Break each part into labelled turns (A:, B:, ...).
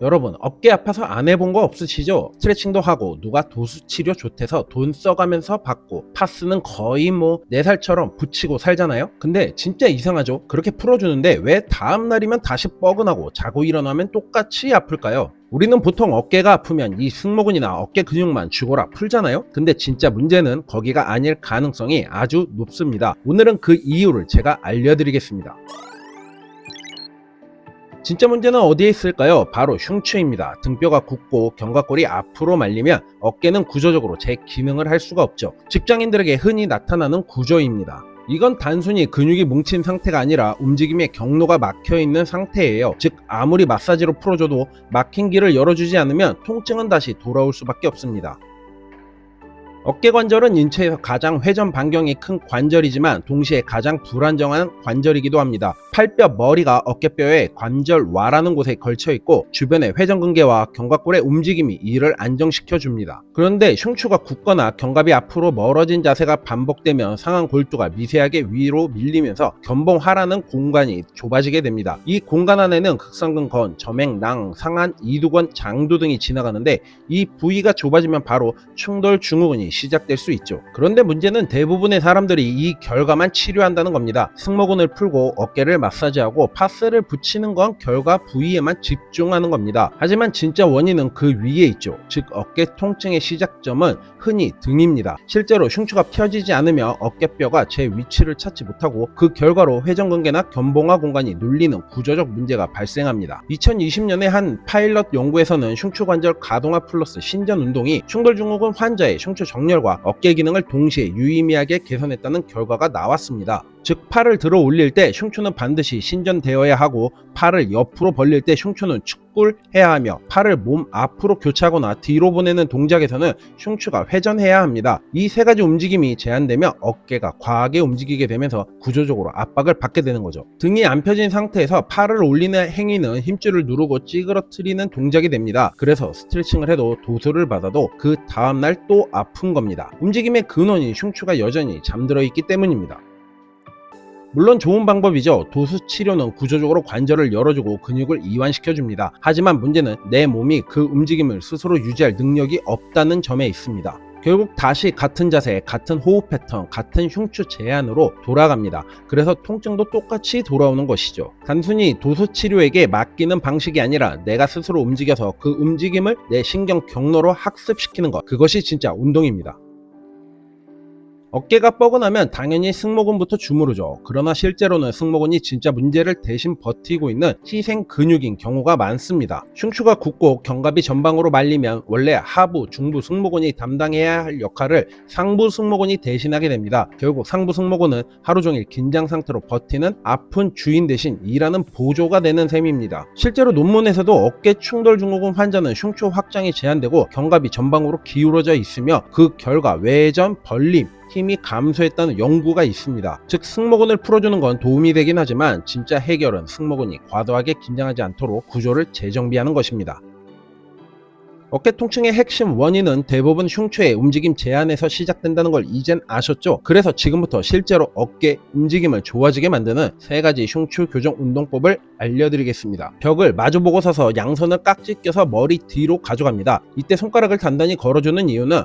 A: 여러분 어깨 아파서 안 해본 거 없으시죠? 스트레칭도 하고 누가 도수 치료 좋대서 돈 써가면서 받고 파스는 거의 뭐 4살처럼 붙이고 살잖아요? 근데 진짜 이상하죠? 그렇게 풀어주는데 왜 다음날이면 다시 뻐근하고 자고 일어나면 똑같이 아플까요? 우리는 보통 어깨가 아프면 이 승모근이나 어깨 근육만 죽어라 풀잖아요? 근데 진짜 문제는 거기가 아닐 가능성이 아주 높습니다. 오늘은 그 이유를 제가 알려드리겠습니다. 진짜 문제는 어디에 있을까요? 바로 흉추입니다. 등뼈가 굳고 견갑골이 앞으로 말리면 어깨는 구조적으로 제 기능을 할 수가 없죠. 직장인들에게 흔히 나타나는 구조입니다. 이건 단순히 근육이 뭉친 상태가 아니라 움직임의 경로가 막혀 있는 상태예요. 즉 아무리 마사지로 풀어줘도 막힌 길을 열어주지 않으면 통증은 다시 돌아올 수밖에 없습니다. 어깨 관절은 인체에서 가장 회전 반경이 큰 관절이지만 동시에 가장 불안정한 관절이기도 합니다. 팔뼈 머리가 어깨뼈의 관절와라는 곳에 걸쳐 있고 주변의 회전근개와 견갑골의 움직임이 이를 안정시켜 줍니다. 그런데 흉추가 굳거나 견갑이 앞으로 멀어진 자세가 반복되면 상한 골두가 미세하게 위로 밀리면서 견봉 하라는 공간이 좁아지게 됩니다. 이 공간 안에는 극성근 건, 점액, 낭, 상한, 이두건, 장두 등이 지나가는데 이 부위가 좁아지면 바로 충돌 증후군이 시작될 수 있죠. 그런데 문제는 대부분의 사람들이 이 결과만 치료한다는 겁니다. 승모근을 풀고 어깨를 마사지하고 파스를 붙이는 건 결과 부위에만 집중하는 겁니다. 하지만 진짜 원인은 그 위에 있죠. 즉 어깨 통증의 시작점은 흔히 등입니다. 실제로 흉추가 펴지지 않으면 어깨뼈가 제 위치를 찾지 못하고 그 결과로 회전근개나 견봉화 공간이 눌리는 구조적 문제가 발생합니다. 2020년에 한 파일럿 연구에서는 흉추 관절 가동화 플러스 신전 운동이 충돌 증후군 환자의 흉추 정렬 과 어깨 기능을 동시에 유의미하게 개선했다는 결과가 나왔습니다. 즉 팔을 들어 올릴 때 흉추는 반드시 신전되어야 하고 팔을 옆으로 벌릴 때 흉추는 축굴 해야 하며 팔을 몸 앞으로 교차하거나 뒤로 보내는 동작에서는 흉추가 회전해야 합니다. 이 세 가지 움직임이 제한되면 어깨가 과하게 움직이게 되면서 구조적으로 압박을 받게 되는 거죠. 등이 안 펴진 상태에서 팔을 올리는 행위는 힘줄을 누르고 찌그러뜨리는 동작이 됩니다. 그래서 스트레칭을 해도 도수를 받아도 그 다음날 또 아픈 겁니다. 움직임의 근원인 흉추가 여전히 잠들어 있기 때문입니다. 물론 좋은 방법이죠. 도수 치료는 구조적으로 관절을 열어주고 근육을 이완시켜줍니다. 하지만 문제는 내 몸이 그 움직임을 스스로 유지할 능력이 없다는 점에 있습니다. 결국 다시 같은 자세, 같은 호흡 패턴, 같은 흉추 제한으로 돌아갑니다. 그래서 통증도 똑같이 돌아오는 것이죠. 단순히 도수 치료에게 맡기는 방식이 아니라 내가 스스로 움직여서 그 움직임을 내 신경 경로로 학습시키는 것. 그것이 진짜 운동입니다. 어깨가 뻐근하면 당연히 승모근부터 주무르죠. 그러나 실제로는 승모근이 진짜 문제를 대신 버티고 있는 희생 근육인 경우가 많습니다. 흉추가 굳고 견갑이 전방으로 말리면 원래 하부, 중부 승모근이 담당해야 할 역할을 상부 승모근이 대신하게 됩니다. 결국 상부 승모근은 하루 종일 긴장 상태로 버티는 아픈 주인 대신 일하는 보조가 되는 셈입니다. 실제로 논문에서도 어깨 충돌 증후군 환자는 흉추 확장이 제한되고 견갑이 전방으로 기울어져 있으며 그 결과 외전, 벌림, 힘이 감소했다는 연구가 있습니다. 즉 승모근을 풀어주는 건 도움이 되긴 하지만 진짜 해결은 승모근이 과도하게 긴장하지 않도록 구조를 재정비하는 것입니다. 어깨 통증의 핵심 원인은 대부분 흉추의 움직임 제한에서 시작된다는 걸 이젠 아셨죠? 그래서 지금부터 실제로 어깨 움직임을 좋아지게 만드는 세 가지 흉추 교정 운동법을 알려드리겠습니다. 벽을 마주보고 서서 양손을 깍지 껴서 머리 뒤로 가져갑니다. 이때 손가락을 단단히 걸어주는 이유는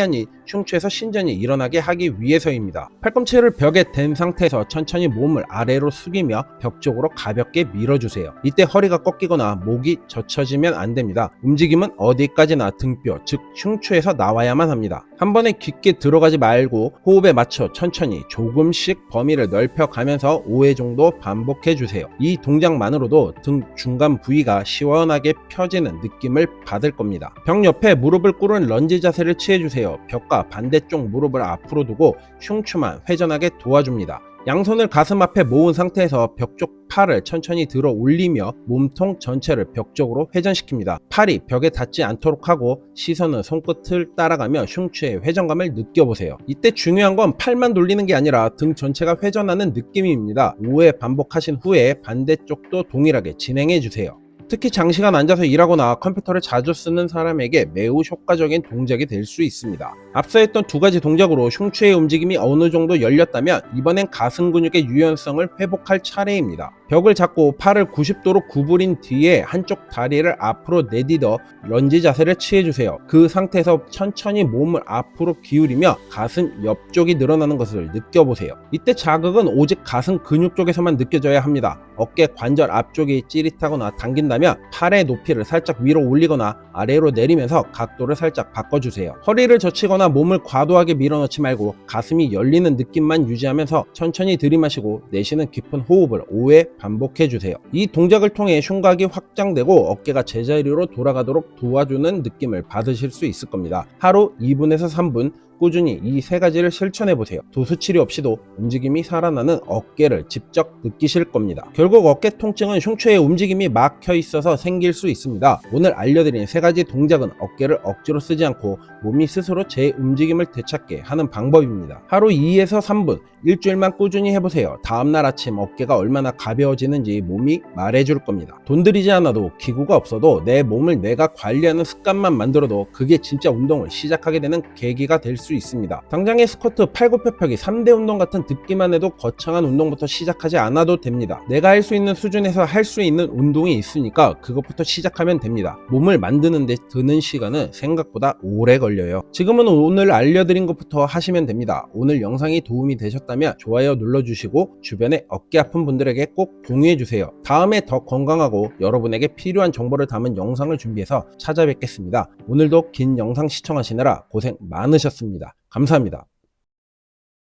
A: 아닌 흉추에서 신전이 일어나게 하기 위해서입니다. 팔꿈치를 벽에 댄 상태에서 천천히 몸을 아래로 숙이며 벽 쪽으로 가볍게 밀어주세요. 이때 허리가 꺾이거나 목이 젖혀지면 안 됩니다. 움직임은 어디 까지나 등뼈, 즉 흉추에서 나와야만 합니다. 한 번에 깊게 들어가지 말고 호흡에 맞춰 천천히 조금씩 범위를 넓혀가면서 5회 정도 반복해 주세요. 이 동작만으로도 등 중간 부위가 시원하게 펴지는 느낌을 받을 겁니다. 벽 옆에 무릎을 꿇은 런지 자세를 취해 주세요. 벽과 반대쪽 무릎을 앞으로 두고 흉추만 회전하게 도와줍니다. 양손을 가슴 앞에 모은 상태에서 벽 쪽 팔을 천천히 들어 올리며 몸통 전체를 벽 쪽으로 회전시킵니다. 팔이 벽에 닿지 않도록 하고 시선은 손끝을 따라가며 흉추의 회전감을 느껴보세요. 이때 중요한 건 팔만 돌리는 게 아니라 등 전체가 회전하는 느낌입니다. 5회 반복하신 후에 반대쪽도 동일하게 진행해 주세요. 특히 장시간 앉아서 일하거나 컴퓨터를 자주 쓰는 사람에게 매우 효과적인 동작이 될 수 있습니다. 앞서 했던 두 가지 동작으로 흉추의 움직임이 어느 정도 열렸다면 이번엔 가슴 근육의 유연성을 회복할 차례입니다. 벽을 잡고 팔을 90도로 구부린 뒤에 한쪽 다리를 앞으로 내딛어 런지 자세를 취해주세요. 그 상태에서 천천히 몸을 앞으로 기울이며 가슴 옆쪽이 늘어나는 것을 느껴보세요. 이때 자극은 오직 가슴 근육 쪽에서만 느껴져야 합니다. 어깨 관절 앞쪽이 찌릿하거나 당긴다면 팔의 높이를 살짝 위로 올리거나 아래로 내리면서 각도를 살짝 바꿔주세요. 허리를 젖히거나 몸을 과도하게 밀어넣지 말고 가슴이 열리는 느낌만 유지하면서 천천히 들이마시고 내쉬는 깊은 호흡을 5회 반복해 주세요. 이 동작을 통해 흉곽이 확장되고 어깨가 제자리로 돌아가도록 도와주는 느낌을 받으실 수 있을 겁니다. 하루 2분에서 3분 꾸준히 이 세 가지를 실천해 보세요. 도수 치료 없이도 움직임이 살아나는 어깨를 직접 느끼실 겁니다. 결국 어깨 통증은 흉추의 움직임이 막혀 있어서 생길 수 있습니다. 오늘 알려드린 세 가지 동작은 어깨를 억지로 쓰지 않고 몸이 스스로 제 움직임을 되찾게 하는 방법입니다. 하루 2에서 3분, 일주일만 꾸준히 해보세요. 다음날 아침 어깨가 얼마나 가벼워지는지 몸이 말해줄 겁니다. 돈 들이지 않아도 기구가 없어도 내 몸을 내가 관리하는 습관만 만들어도 그게 진짜 운동을 시작하게 되는 계기가 될수 있습니다. 당장의 스쿼트, 팔굽혀펴기, 3대 운동 같은 듣기만 해도 거창한 운동부터 시작하지 않아도 됩니다. 내가 할 수 있는 수준에서 할 수 있는 운동이 있으니까 그것부터 시작하면 됩니다. 몸을 만드는데 드는 시간은 생각보다 오래 걸려요. 지금은 오늘 알려드린 것부터 하시면 됩니다. 오늘 영상이 도움이 되셨다면 좋아요 눌러주시고 주변에 어깨 아픈 분들에게 꼭 공유해주세요. 다음에 더 건강하고 여러분에게 필요한 정보를 담은 영상을 준비해서 찾아뵙겠습니다. 오늘도 긴 영상 시청하시느라 고생 많으셨습니다. 감사합니다.